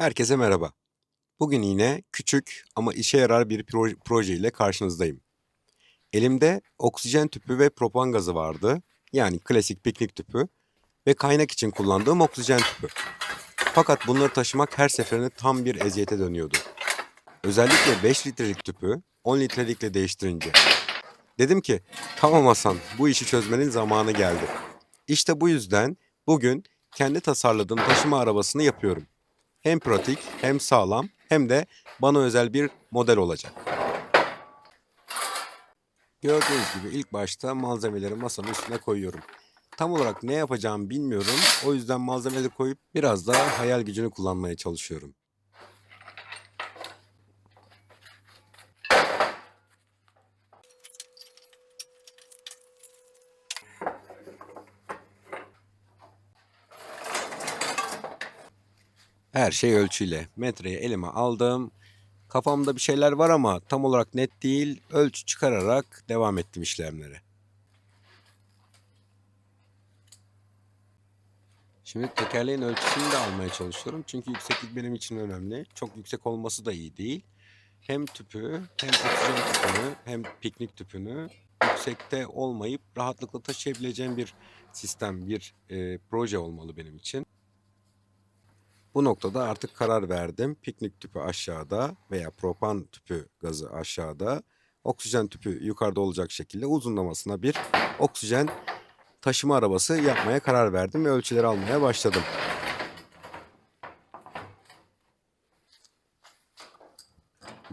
Herkese merhaba. Bugün yine küçük ama işe yarar bir pro- proje ile karşınızdayım. Elimde oksijen tüpü ve propan gazı vardı. Yani klasik piknik tüpü ve kaynak için kullandığım oksijen tüpü. Fakat bunları taşımak her seferinde tam bir eziyete dönüyordu. Özellikle 5 litrelik tüpü 10 litrelikle değiştirince. Dedim ki tamam Hasan bu işi çözmenin zamanı geldi. İşte bu yüzden bugün kendi tasarladığım taşıma arabasını yapıyorum hem pratik hem sağlam hem de bana özel bir model olacak. Gördüğünüz gibi ilk başta malzemeleri masanın üstüne koyuyorum. Tam olarak ne yapacağımı bilmiyorum. O yüzden malzemeleri koyup biraz daha hayal gücünü kullanmaya çalışıyorum. Her şey ölçüyle. Metreyi elime aldım. Kafamda bir şeyler var ama tam olarak net değil. Ölçü çıkararak devam ettim işlemlere. Şimdi tekerleğin ölçüsünü de almaya çalışıyorum. Çünkü yükseklik benim için önemli. Çok yüksek olması da iyi değil. Hem tüpü hem oksijen tüpünü hem piknik tüpünü yüksekte olmayıp rahatlıkla taşıyabileceğim bir sistem, bir e, proje olmalı benim için. Bu noktada artık karar verdim. Piknik tüpü aşağıda veya propan tüpü gazı aşağıda, oksijen tüpü yukarıda olacak şekilde uzunlamasına bir oksijen taşıma arabası yapmaya karar verdim ve ölçüleri almaya başladım.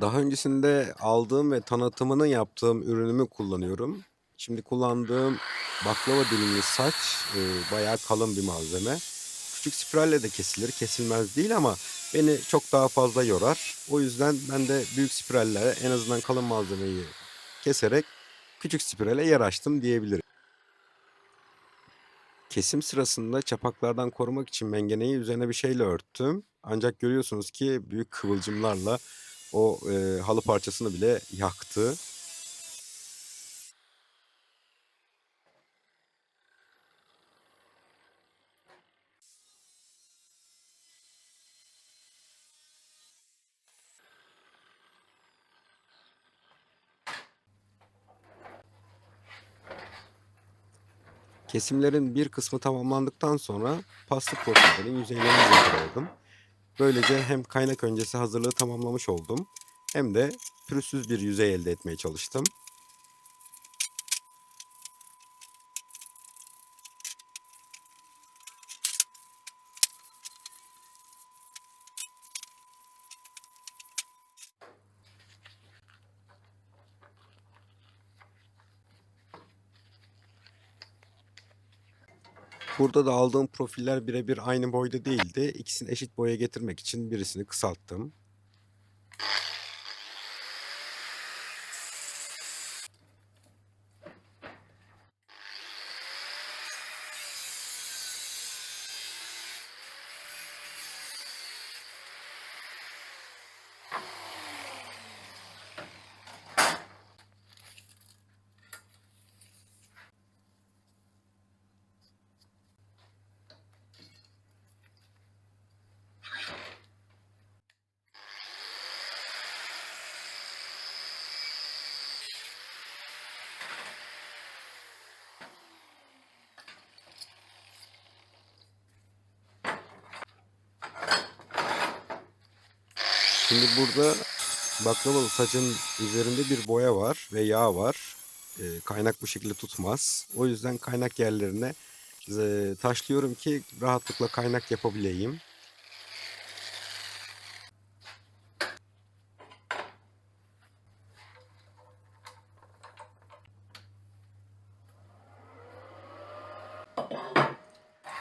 Daha öncesinde aldığım ve tanıtımını yaptığım ürünümü kullanıyorum. Şimdi kullandığım baklava dilimli saç e, bayağı kalın bir malzeme. Küçük spiralle de kesilir, kesilmez değil ama beni çok daha fazla yorar. O yüzden ben de büyük spirallere en azından kalın malzemeyi keserek küçük spirale yer açtım diyebilirim. Kesim sırasında çapaklardan korumak için mengeneyi üzerine bir şeyle örttüm. Ancak görüyorsunuz ki büyük kıvılcımlarla o e, halı parçasını bile yaktı. Kesimlerin bir kısmı tamamlandıktan sonra paslı profillerin yüzeylerini zırhaladım. Böylece hem kaynak öncesi hazırlığı tamamlamış oldum hem de pürüzsüz bir yüzey elde etmeye çalıştım. Burada da aldığım profiller birebir aynı boyda değildi. İkisini eşit boya getirmek için birisini kısalttım. Şimdi burada baklavalı sacın üzerinde bir boya var ve yağ var. Ee, kaynak bu şekilde tutmaz. O yüzden kaynak yerlerine e, taşlıyorum ki rahatlıkla kaynak yapabileyim.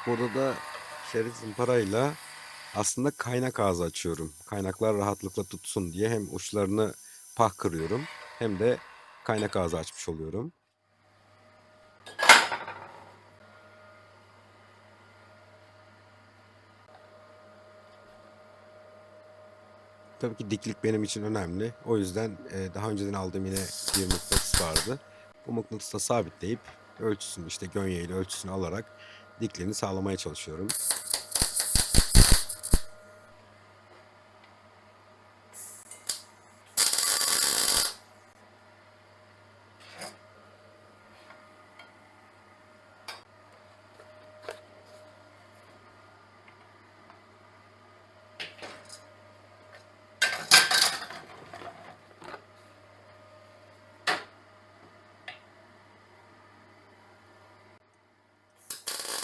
Burada da şerit zımparayla aslında kaynak ağzı açıyorum. Kaynaklar rahatlıkla tutsun diye hem uçlarını pah kırıyorum hem de kaynak ağzı açmış oluyorum. Tabii ki diklik benim için önemli. O yüzden e, daha önceden aldığım yine bir mıknatıs vardı. Bu mıknatısla sabitleyip ölçüsünü işte gönye ile ölçüsünü alarak dikliğini sağlamaya çalışıyorum.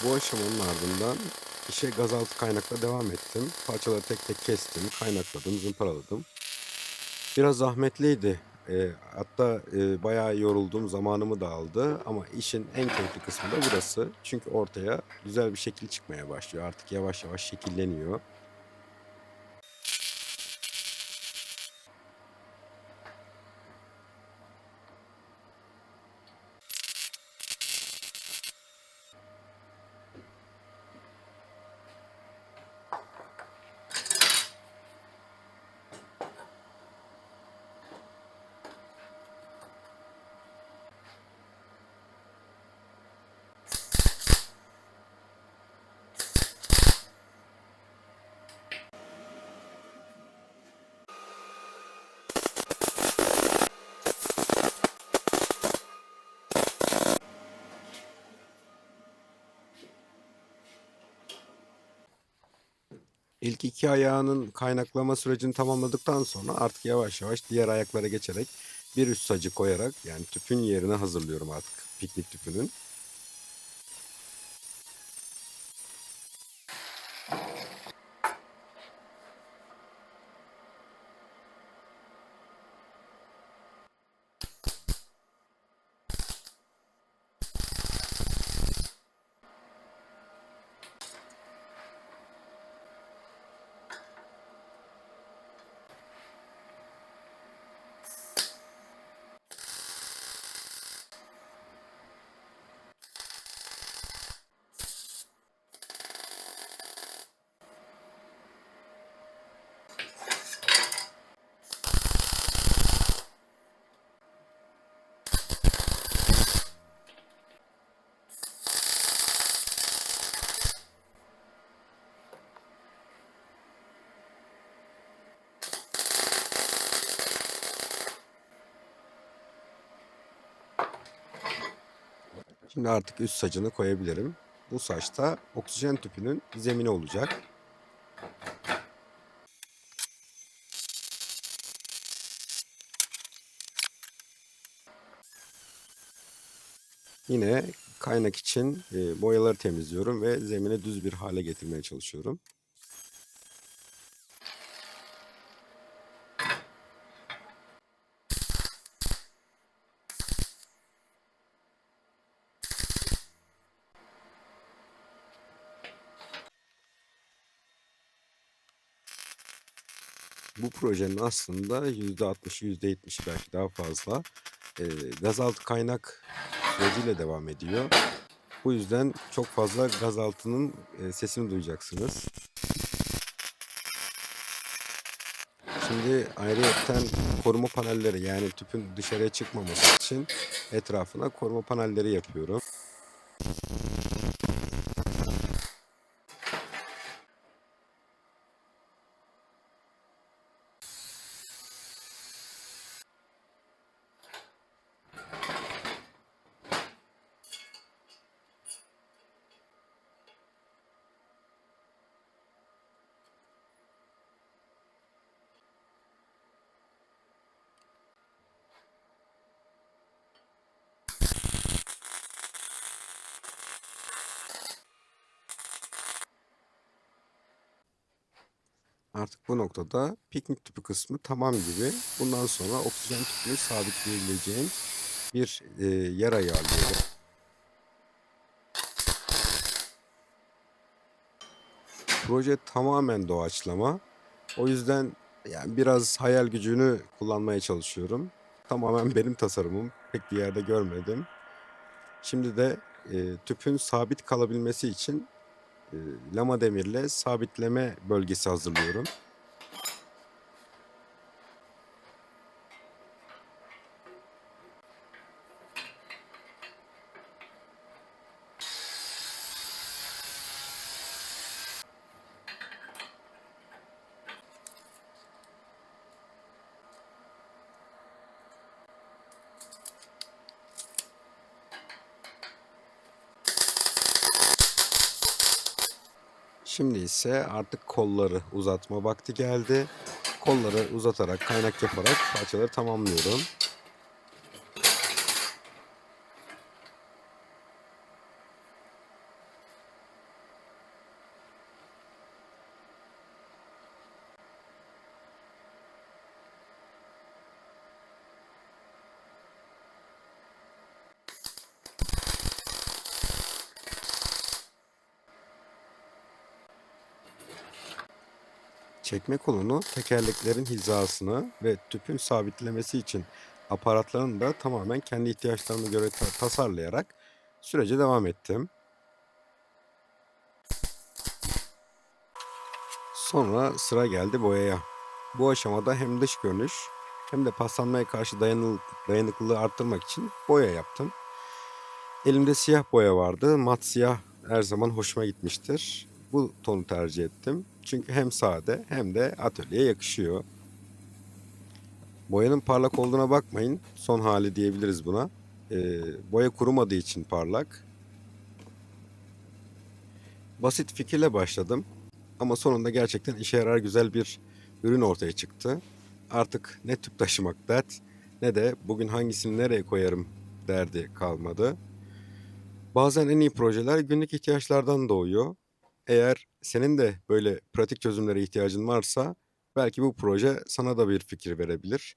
Bu aşamanın ardından işe gazaltı kaynakla devam ettim. Parçaları tek tek kestim, kaynakladım, zımparaladım. Biraz zahmetliydi. Ee, hatta e, bayağı yoruldum, zamanımı da aldı. Ama işin en keyifli kısmı da burası. Çünkü ortaya güzel bir şekil çıkmaya başlıyor. Artık yavaş yavaş şekilleniyor. İlk iki ayağının kaynaklama sürecini tamamladıktan sonra artık yavaş yavaş diğer ayaklara geçerek bir üst sacı koyarak yani tüpün yerine hazırlıyorum artık piknik tüpünün. Şimdi artık üst sacını koyabilirim. Bu saçta oksijen tüpünün zemini olacak. Yine kaynak için e, boyaları temizliyorum ve zemine düz bir hale getirmeye çalışıyorum. Projenin aslında %60'ı %70'i belki daha fazla e, gazaltı kaynak süreciyle devam ediyor. Bu yüzden çok fazla gazaltının e, sesini duyacaksınız. Şimdi ayrıyetten koruma panelleri yani tüpün dışarıya çıkmaması için etrafına koruma panelleri yapıyorum. Artık bu noktada piknik tüpü kısmı tamam gibi. Bundan sonra oksijen tüpünü sabitleyebileceğim bir e, yer ayarlıyorum. Proje tamamen doğaçlama. O yüzden yani biraz hayal gücünü kullanmaya çalışıyorum. Tamamen benim tasarımım. Pek bir yerde görmedim. Şimdi de e, tüpün sabit kalabilmesi için lama demirle sabitleme bölgesi hazırlıyorum. Şimdi ise artık kolları uzatma vakti geldi. Kolları uzatarak, kaynak yaparak parçaları tamamlıyorum. Çekme kolunu tekerleklerin hizasını ve tüpün sabitlemesi için aparatlarını da tamamen kendi ihtiyaçlarına göre ta- tasarlayarak sürece devam ettim. Sonra sıra geldi boyaya. Bu aşamada hem dış görünüş hem de paslanmaya karşı dayanıklılığı arttırmak için boya yaptım. Elimde siyah boya vardı. Mat siyah her zaman hoşuma gitmiştir. Bu tonu tercih ettim. Çünkü hem sade hem de atölyeye yakışıyor. Boyanın parlak olduğuna bakmayın. Son hali diyebiliriz buna. Ee, boya kurumadığı için parlak. Basit fikirle başladım. Ama sonunda gerçekten işe yarar güzel bir ürün ortaya çıktı. Artık ne tüp taşımak dert ne de bugün hangisini nereye koyarım derdi kalmadı. Bazen en iyi projeler günlük ihtiyaçlardan doğuyor. Eğer senin de böyle pratik çözümlere ihtiyacın varsa belki bu proje sana da bir fikir verebilir.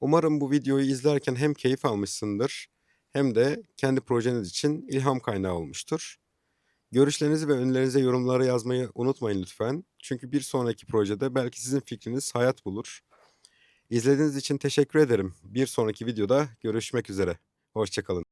Umarım bu videoyu izlerken hem keyif almışsındır hem de kendi projeniz için ilham kaynağı olmuştur. Görüşlerinizi ve önerilerinizi yorumlara yazmayı unutmayın lütfen. Çünkü bir sonraki projede belki sizin fikriniz hayat bulur. İzlediğiniz için teşekkür ederim. Bir sonraki videoda görüşmek üzere. Hoşçakalın.